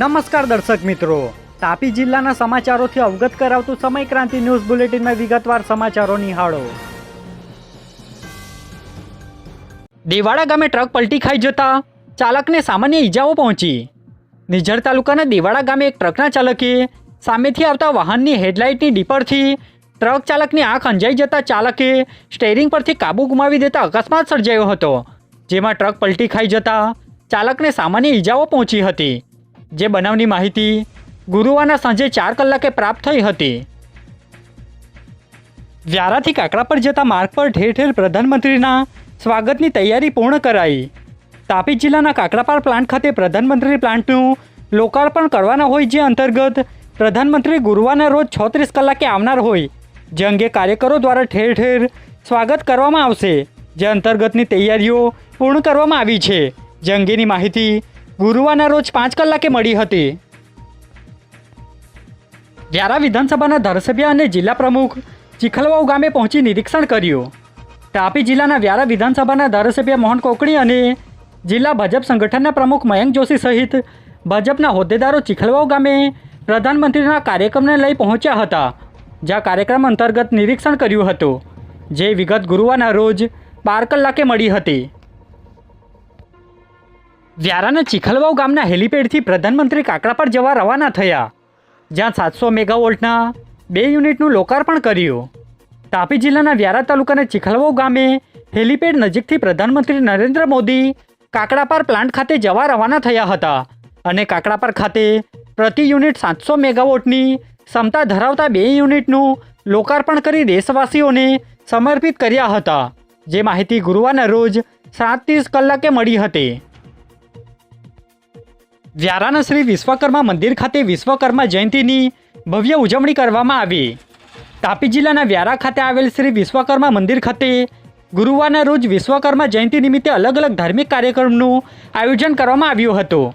નમસ્કાર દર્શક મિત્રો. તાપી જિલ્લાના સમાચારોથી અવગત કરાવતું સમય ક્રાંતિ ન્યૂઝ બુલેટિનમાં વિગતવાર સમાચારો નિહાળો. દેવાડા ગામે ટ્રક પલટી ખાઈ જતા ચાલકને સામાન્ય ઈજાઓ પહોંચી. નિઝર તાલુકાના દેવાડા ગામે એક ટ્રકના ચાલકે સામેથી આવતા વાહનની હેડલાઇટની ડીપરથી ટ્રક ચાલકની આંખ અંજાઈ જતા ચાલકે સ્ટેરિંગ પરથી કાબુ ગુમાવી દેતા અકસ્માત સર્જાયો હતો, જેમાં ટ્રક પલટી ખાઈ જતા ચાલકને સામાન્ય ઈજાઓ પહોંચી હતી. જે બનાવની માહિતી ગુરુવારના સાંજે ચાર કલાકે પ્રાપ્ત થઈ હતી. વ્યારાથી કાકડા પર જતા માર્ગ પર ઠેર ઠેર પ્રધાનમંત્રીના સ્વાગતની તૈયારી પૂર્ણ કરાઈ. તાપી જિલ્લાના કાકડાપાર પ્લાન્ટ ખાતે પ્રધાનમંત્રી પ્લાન્ટનું લોકાર્પણ કરવાના હોય જે અંતર્ગત પ્રધાનમંત્રી ગુરુવારના રોજ છત્રીસ કલાકે આવનાર હોય, જે અંગે કાર્યકરો દ્વારા ઠેર ઠેર સ્વાગત કરવામાં આવશે. જે અંતર્ગતની તૈયારીઓ પૂર્ણ કરવામાં આવી છે. જે અંગેની માહિતી ગુરુવારના રોજ પાંચ કલાકે મળી હતી. વ્યારા વિધાનસભાના ધારાસભ્ય અને જિલ્લા પ્રમુખ ચીખલવાવ ગામે પહોંચી નિરીક્ષણ કર્યું. તાપી જિલ્લાના વ્યારા વિધાનસભાના ધારાસભ્ય મોહન કોકણી અને જિલ્લા ભાજપ સંગઠનના પ્રમુખ મયંક જોશી સહિત ભાજપના હોદ્દેદારો ચીખલવાવ ગામે પ્રધાનમંત્રીના કાર્યક્રમને લઈ પહોંચ્યા હતા, જ્યાં કાર્યક્રમ અંતર્ગત નિરીક્ષણ કર્યું હતું, જે વિગત ગુરુવારના રોજ બાર કલાકે મળી હતી. વ્યારાના ચીખલવાવ ગામના હેલીપેડથી પ્રધાનમંત્રી કાકડા પર જવા રવાના થયા. જ્યાં સાતસો મેગાવોલ્ટના બે યુનિટનું લોકાર્પણ કર્યું. તાપી જિલ્લાના વ્યારા તાલુકાના ચીખલવાવ ગામે હેલીપેડ નજીકથી પ્રધાનમંત્રી નરેન્દ્ર મોદી કાકડાપાર પ્લાન્ટ ખાતે જવા રવાના થયા હતા અને કાકડાપાર ખાતે પ્રતિ યુનિટ સાતસો મેગાવોટની ક્ષમતા ધરાવતા બે યુનિટનું લોકાર્પણ કરી દેશવાસીઓને સમર્પિત કર્યા હતા. જે માહિતી ગુરુવારના રોજ સાત ત્રીસ કલાકે મળી હતી. વ્યારાના શ્રી વિશ્વકર્મા મંદિર ખાતે વિશ્વકર્મા જયંતીની ભવ્ય ઉજવણી કરવામાં આવી. તાપી જિલ્લાના વ્યારા ખાતે આવેલ શ્રી વિશ્વકર્મા મંદિર ખાતે ગુરુવારના રોજ વિશ્વકર્મા જયંતિ નિમિત્તે અલગ અલગ ધાર્મિક કાર્યક્રમનું આયોજન કરવામાં આવ્યું હતું.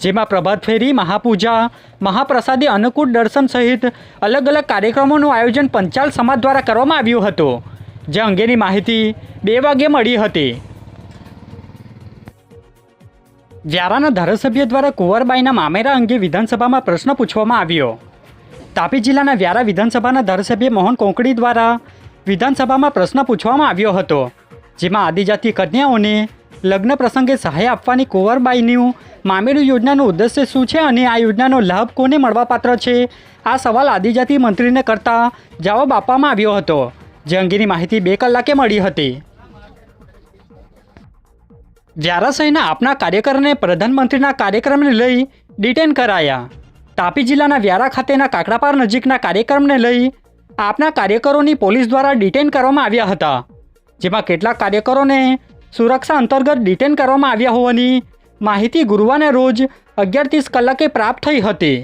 જેમાં પ્રભાત ફેરી, મહાપૂજા, મહાપ્રસાદી, અન્નકૂટ દર્શન સહિત અલગ અલગ કાર્યક્રમોનું આયોજન પંચાલ સમાજ દ્વારા કરવામાં આવ્યું હતું. જે અંગેની માહિતી બે વાગ્યે મળી હતી. વ્યારાના ધારાસભ્ય દ્વારા કુંવરબાઈના મામેરા અંગે વિધાનસભામાં પ્રશ્ન પૂછવામાં આવ્યો. તાપી જિલ્લાના વ્યારા વિધાનસભાના ધારાસભ્ય મોહન કોંકડી દ્વારા વિધાનસભામાં પ્રશ્ન પૂછવામાં આવ્યો હતો, જેમાં આદિજાતિ કન્યાઓને લગ્ન પ્રસંગે સહાય આપવાની કુંવરબાઈનું મામેરું યોજનાનું ઉદ્દેશ્ય શું છે અને આ યોજનાનો લાભ કોને મળવાપાત્ર છે? આ સવાલ આદિજાતિ મંત્રીને કરતા જવાબ આપવામાં આવ્યો હતો, જે અંગેની માહિતી બે કલાકે મળી હતી. વ્યારા શહેરના આપના કાર્યકરને પ્રધાનમંત્રીના કાર્યક્રમને લઈ ડિટેન કરાયા. તાપી જિલ્લાના વ્યારા ખાતેના કાકડાપાર નજીકના કાર્યક્રમને લઈ આપના કાર્યકરોની પોલીસ દ્વારા ડિટેન કરવામાં આવ્યા હતા, જેમાં કેટલાક કાર્યકરોને સુરક્ષા અંતર્ગત ડિટેન કરવામાં આવ્યા હોવાની માહિતી ગુરુવારે રોજ અગિયાર ત્રીસ કલાકે પ્રાપ્ત થઈ હતી.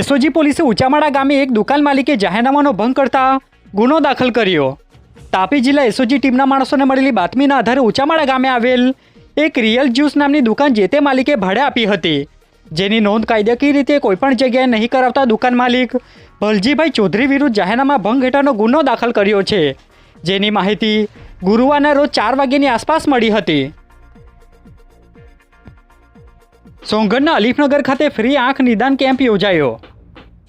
એસઓજી પોલીસે ઉચામાળા ગામે એક દુકાન માલિકે જાહેરનામાનો ભંગ કરતા ગુનો દાખલ કર્યો. તાપી જિલ્લા એસઓજી ટીમના માણસોને મળેલી બાતમીના આધારે ઉચામાળા ગામે આવેલ એક રિયલ જ્યુસ નામની દુકાન જે તે માલિકે ભાડે આપી હતી. જેની નોંધ કાયદેકીય રીતે કોઈપણ જગ્યાએ નહીં કરાવતા દુકાન માલિક ભલજીભાઈ ચૌધરી વિરુદ્ધ જાહેરનામા ભંગ હેઠળનો ગુનો દાખલ કર્યો છે. જેની માહિતી ગુરુવારના રોજ ચાર વાગ્યાની આસપાસ મળી હતી. સોંગઢના અલીફનગર ખાતે ફ્રી આંખ નિદાન કેમ્પ યોજાયો.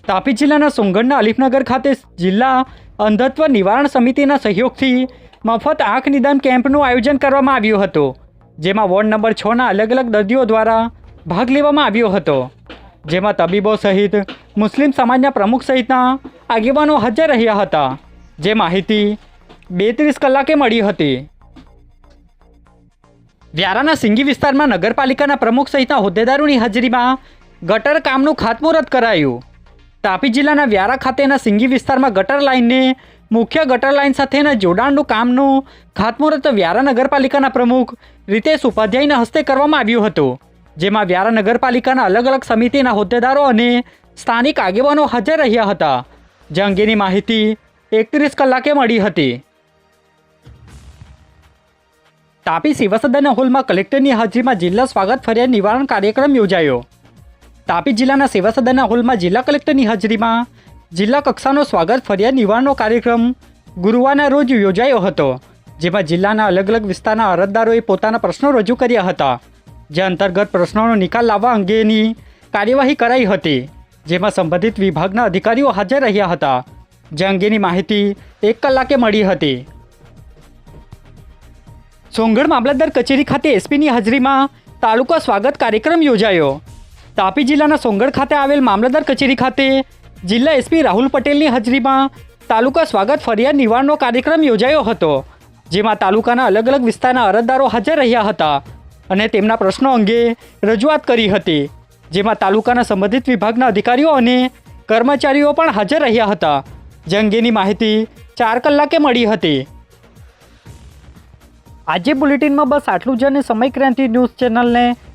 તાપી જિલ્લાના સોંગઢના અલીફનગર ખાતે જિલ્લા અંધત્વ નિવારણ સમિતિના સહયોગથી મફત આંખ નિદાન કેમ્પનું આયોજન કરવામાં આવ્યું હતું, જેમાં વોર્ડ નંબર છના અલગ અલગ દર્દીઓ દ્વારા ભાગ લેવામાં આવ્યો હતો. જેમાં તબીબો સહિત મુસ્લિમ સમાજના પ્રમુખ સહિતના આગેવાનો હાજર રહ્યા હતા, જે માહિતી બેત્રીસ કલાકે મળી હતી. વ્યારાના સિંગી વિસ્તારમાં નગરપાલિકાના પ્રમુખ સહિતના હોદ્દેદારોની હાજરીમાં ગટર કામનું ખાતમુહૂર્ત કરાયું. તાપી જિલ્લાના વ્યારા ખાતેના સિંગી વિસ્તારમાં ગટર લાઇનને મુખ્ય ગટર લાઇન સાથેના જોડાણનું કામનું ખાતમુહૂર્ત વ્યારા નગરપાલિકાના પ્રમુખ રીતેશ ઉપાધ્યાયના હસ્તે કરવામાં આવ્યું હતું, જેમાં વ્યારા નગરપાલિકાના અલગ અલગ સમિતિના હોદ્દેદારો અને સ્થાનિક આગેવાનો હાજર રહ્યા હતા. જે અંગેની માહિતી એકત્રીસ કલાકે મળી હતી. તાપી શિવસદન હોલમાં કલેક્ટરની હાજરીમાં જિલ્લા સ્વાગત ફરિયાદ નિવારણ કાર્યક્રમ યોજાયો. તાપી જિલ્લાના સેવા સદનના હોલમાં જિલ્લા કલેક્ટરની હાજરીમાં જિલ્લા કક્ષાનો સ્વાગત ફરિયાદ નિવારણનો કાર્યક્રમ ગુરુવારના રોજ યોજાયો હતો, જેમાં જિલ્લાના અલગ અલગ વિસ્તારના અરજદારોએ પોતાના પ્રશ્નો રજૂ કર્યા હતા, જે અંતર્ગત પ્રશ્નોનો નિકાલ લાવવા અંગેની કાર્યવાહી કરાઈ હતી, જેમાં સંબંધિત વિભાગના અધિકારીઓ હાજર રહ્યા હતા, જે અંગેની માહિતી એક કલાકે મળી હતી. સોંગઢ મામલતદાર કચેરી ખાતે એસપીની હાજરીમાં તાલુકા સ્વાગત કાર્યક્રમ યોજાયો તાપી જિલ્લાના સોંગડ ખાતે આવેલ મામલતદાર કચેરી ખાતે જિલ્લા એસપી રાહુલ પટેલની હાજરીમાં તાલુકા સ્વાગત ફરિયાદ નિવારણનો કાર્યક્રમ યોજાયો હતો, જેમાં તાલુકાના અલગ અલગ વિસ્તારના અરજદારો હાજર રહ્યા હતા અને તેમના પ્રશ્નો અંગે રજૂઆત કરી હતી, જેમાં તાલુકાના સંબંધિત વિભાગના અધિકારીઓ અને કર્મચારીઓ પણ હાજર રહ્યા હતા, જે અંગેની માહિતી ચાર કલાકે મળી હતી. આજે બુલેટિનમાં બસ આટલું જ અને સમય ક્રાંતિ ન્યૂઝ ચેનલને